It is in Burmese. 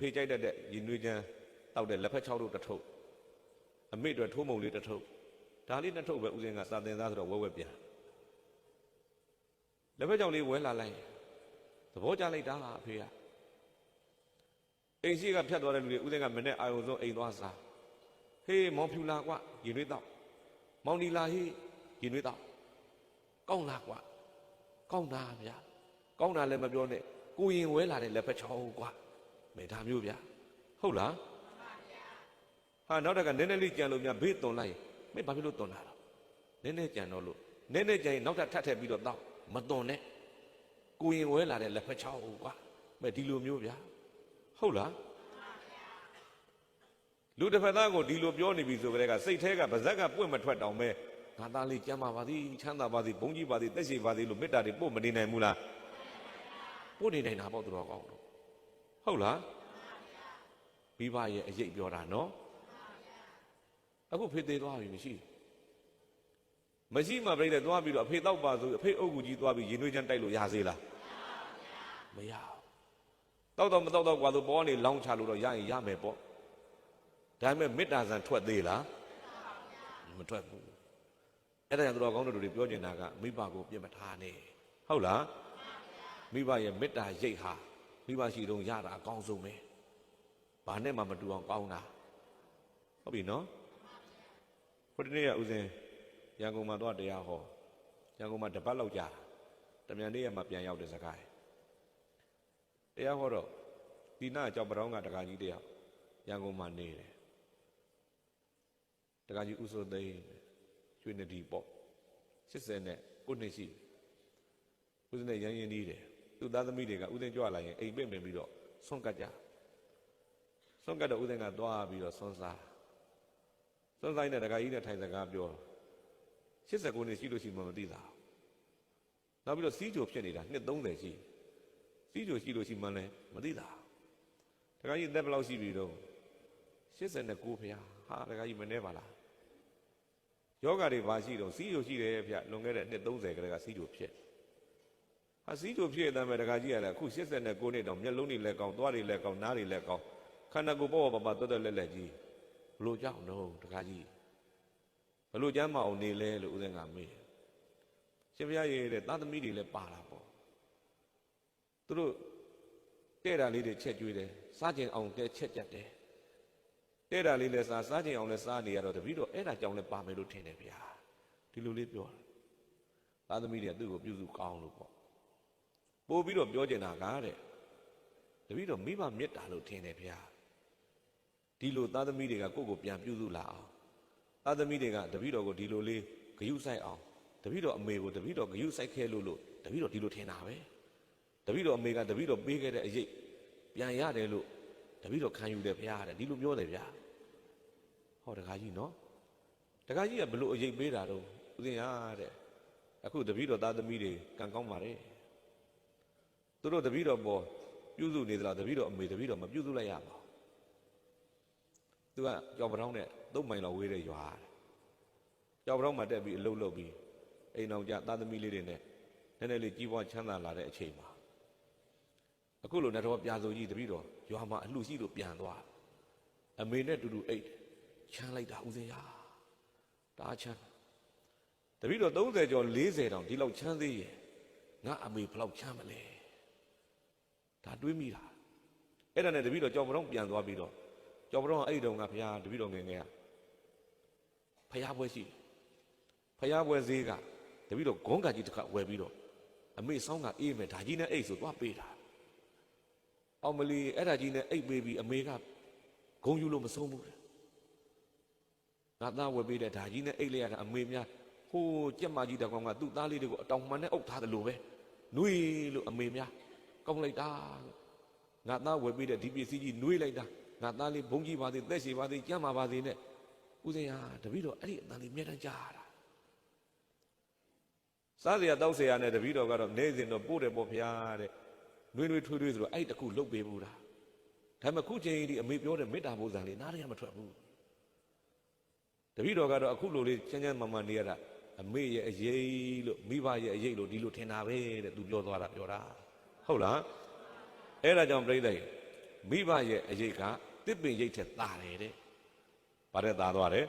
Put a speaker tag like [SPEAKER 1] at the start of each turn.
[SPEAKER 1] ဖေကြိုက်တတ်တဲ့ရည်နွေးချမ်းတောက်တဲ့လက်ဖက်ချောက်တို့တစ်ထုပ်အမေအတွက်ထိုးမုံလေးတစ်ထုပ်ဒါလေးတစ်ထုပ်ပဲဦးစင်းကစာသင်သားဆိုတော့ဝဲဝဲပြန်လက်ဖက်ချောက်လေးဝဲလာလိုက်သဘောကျလိုက်တာအဖေကအိမ်ရှိကဖြတ်သွားတဲ့လူတွေဦးစင်းကမနဲ့အာယုံဆုံးအိမ်သွားစားဟေးမောင်ဖြူလာကွရည်နွေးတော့မောင်နီလာဟေးရည်နွေးတော့ကောင်းလားကွကောင်းတာဗျာကောင်းတာလည်းမပြောနဲ့ကိုရင်ဝဲလာတဲ့လက်ဖက်ချောက်ကွ မေဒါမျိုးဗျာဟုတ်လားဟာနောက်တက်ကနည်းနည်းလေးကြံလို့များဘေးသွန်လိုက်ရင်မင်းဘာဖြစ်လို့သွန်လာတော့နည်းနည်းကြံတော့လို့နည်းနည်းကြံရင်နောက်ထပ်ထပ်ထည့်ပြီးတော့တောက်မသွန်နဲ့ကိုရင်ဝဲလာတဲ့လက်ဖက်ချောက်ကွာမဲဒီလိုမျိုးဗျာဟုတ်လားလူတစ်ဖက်သားကိုဒီလိုပြောနေပြီဆိုကြတဲ့ကစိတ်แท้ကဗဇက်ကပွင့်မထွက်တောင်ပဲငါသားလေးကြမ်းပါပါသည်ချမ်းသာပါသည်ဘုန်းကြီးပါသည်တက်ရှိပါသည်လို့မေတ္တာတွေပို့မနေနိုင်ဘူးလားပို့နေနိုင်တာပေါ့သူတော်ကောင်းတို့ ဟုတ်လားမိဘရဲ့အရေးပြောတာနော်အခုဖေးသေးသွားပြီမရှိမရှိမှပြိတ္တသွားပြီးတော့အဖေတောက်ပါဆိုအဖေအုပ်ကူကြီးသွားပြီးရင်နှွေးချမ်းတိုက်လို့ရသေးလားမရဘူးတောက်တော့မတောက်တော့ကွာသူပေါ်ကနေလောင်းချလို့တော့ရရင်ရမယ်ပေါ့ဒါပေမဲ့မေတ္တာဆန်ထွက်သေးလားမထွက်ဘူးအဲ့ဒါကြောင့်သူတော်ကောင်းတို့တွေပြောနေတာကမိဘကိုပြစ်မထားနဲ့ဟုတ်လားမိဘရဲ့မေတ္တာရိတ်ဟာ မိဘရှိတုန်းရတာအကောင်းဆုံးပဲဘာနဲ့မှမတူအောင်ကောင်းတာဟုတ်ပြီနော်ခုဒီနေ့ကဦးစင်ရန်ကုန်မှာတော့တရားဟောရန်ကုန်မှာတပတ်လောက်ကြာတာတမြန်နေ့ရမှာပြန်ရောက်တဲ့စကားတရားဟောတော့ဒီနာအကြောင်းပရောင်းကတကာကြီးတရားရန်ကုန်မှာနေတယ်တကာကြီးဥဆိုသိန်းရွှေနဒီပေါ့80နဲ့ကိုနှစ်ရှိဦးစင်နဲ့ရန်ရင်ကြီးတယ် သူသားသမီးတွေကဦးစင်ကြွလာရင်အိမ်ပင့်ပင်ပြီးတော့ဆွန့်ကတ်ကြဆွန့်ကတ်တော့ဦးစင်ကသွားပြီးတော့ဆွန့်စားဆွန့်ဆိုင်တဲ့တကာကြီးနဲ့ထိုင်စကားပြော89နှစ်ရှိလို့ရှိမှမသိတာနောက်ပြီးတော့စီးကြိုဖြစ်နေတာနှစ်30ရှိစီးကြိုရှိလို့ရှိမှလည်းမသိတာတကာကြီးအသက်ဘယ်လောက်ရှိပြီတော့89ဖျားဟာတကာကြီးမနေပါလားယောဂတွေဘာရှိတော့စီးကြိုရှိတယ်ဗျလွန်ခဲ့တဲ့နှစ်30ကလေးကစီးကြိုဖြစ် ဟာစီးကြိုဖြစ်တဲ့မဲ့တကာကြီးကလည်းအခု89နှစ်တောင်မျက်လုံးတွေလည်းကောင်းသွားတွေလည်းကောင်းနားတွေလည်းကောင်းခန္ဓာကိုယ်ပေါ့ပေါ့ပါတွတ်တွတ်လက်လက်ကြီးဘလို့ကြောက်တော့တကာကြီးဘလို့ကျမ်းမအောင်နေလဲလို့ဦးဇင်းကမေးရှင်ဘုရားရဲ့တဲ့သာသမီတွေလည်းပါတာပေါ့သူတို့တဲ့တာလေးတွေချက်ကျွေးတယ်စားကျင်အောင်တဲ့ချက်ကြက်တယ်တဲ့တာလေးလည်းစားစားကျင်အောင်လည်းစားနေရတော့တပည့်တော်အဲ့ဒါကြောင့်လည်းပါမယ်လို့ထင်တယ်ဗျာဒီလိုလေးပြောတာသာသမီတွေကသူ့ကိုပြုစုကောင်းလို့ပေါ့ ပို့ပြီးတော့ပြောကျင်တာကတဲ့တပည့်တော်မိဘမေတ္တာလို့ထင်တယ်ဗျာဒီလိုသာသမီတွေကကိုယ့်ကိုပြန်ပြုစုလာအောင်သာသမီတွေကတပည့်တော်ကိုဒီလိုလေးဂယုဆိုင်အောင်တပည့်တော်အမေကိုတပည့်တော်ဂယုဆိုင်ခဲလို့လို့တပည့်တော်ဒီလိုထင်တာပဲတပည့်တော်အမေကတပည့်တော်ပေးခဲ့တဲ့အရေးပြန်ရတယ်လို့တပည့်တော်ခံယူတယ်ဗျာတဲ့ဒီလိုပြောတယ်ဗျာဟောတခါကြီးနော်တခါကြီးကဘလို့အရေးပေးတာတော့ဦးဇင်းရတဲ့အခုတပည့်တော်သားသမီးတွေကံကောင်းပါတယ် သူတို့တပည့်တော်ပေါ်ပြုစုနေသလားတပည့်တော်အမေတပည့်တော်မပြုစုလိုက်ရပါဘူးသူကကြောင်ပတောင်းနဲ့သုံးမိုင်လောက်ဝေးတဲ့ရွာတဲ့ကြောင်ပတောင်းမှာတက်ပြီးအလုတ်လုတ်ပြီးအိမ်အောင်ကြသားသမီးလေးတွေနဲ့နည်းနည်းလေးကြီးပွားချမ်းသာလာတဲ့အချိန်မှာအခုလိုနဲ့တော့ပြာစုံကြီးတပည့်တော်ရွာမှာအလှရှိလို့ပြန်သွားအမေနဲ့တူတူအိတ်ချမ်းလိုက်တာဦးစင်ရတာချမ်းတပည့်တော်30ကျော်40တောင်ဒီလောက်ချမ်းသေးရဲ့ငါအမေဘလောက်ချမ်းမလဲ ဒါတွေးမိတာအဲ့ဒါနဲ့တပည့်တော်ကြောင်ပတောင်းပြန်သွားပြီးတော့ကြောင်ပတောင်းအဲ့ဒီတုန်းကဘုရားတပည့်တော်ငယ်ငယ်ကဖရားပွဲရှိဖရားပွဲဈေးကတပည့်တော်ဂုံးကကြီးတစ်ခါဝယ်ပြီးတော့အမေဆောင်းကအေးမယ်ဒါကြီးနဲ့အိတ်ဆိုသွားပေးတာအောင်မလီအဲ့ဒါကြီးနဲ့အိတ်ပေးပြီးအမေကဂုံယူလို့မဆုံးဘူးတဲ့ငါသားဝယ်ပေးတဲ့ဒါကြီးနဲ့အိတ်လိုက်ရတာအမေများဟိုကြက်မကြီးတကောင်ကသူ့သားလေးတွေကိုအတောင်မှန်နဲ့အုပ်ထားတယ်လို့ပဲနှွေးလို့အမေများ ကောင်းလိုက်တာငါသားဝယ်ပေးတဲ့ဒီပစ္စည်းကြီးနှွေးလိုက်တာငါသားလေးဘုံကြီးပါသေးသက်ရှိပါသေးကြမ်းပါပါသေးနဲ့ဦးစင်ရတပည့်တော်အဲ့ဒီအတန်လေးမြဲတမ်းကြားရတာစားစရာတောက်စရာနဲ့တပည့်တော်ကတော့နေစဉ်တော့ပို့တယ်ပေါ့ဗျာတဲ့နှွေးနှွေးထွေးထွေးဆိုတော့အဲ့တခုလုတ်ပေးဘူးလားဒါပေမဲ့ခုချိန်ဒီအမေပြောတဲ့မေတ္တာဘုဇံလေးနားရမထွက်ဘူးတပည့်တော်ကတော့အခုလိုလေးချမ်းချမ်းမာမာနေရတာအမေရဲ့အရေးလို့မိဘရဲ့အရေးလို့ဒီလိုထင်တာပဲတဲ့သူပြောသွားတာပြောတာ ဟုတ်လားအဲ့ဒါကြောင့်ပြိဿမိဘရဲ့အရေးကတစ်ပင်ရိတ်ထက်သာတယ်တဲ့ဘာတဲ့သာသွားတယ်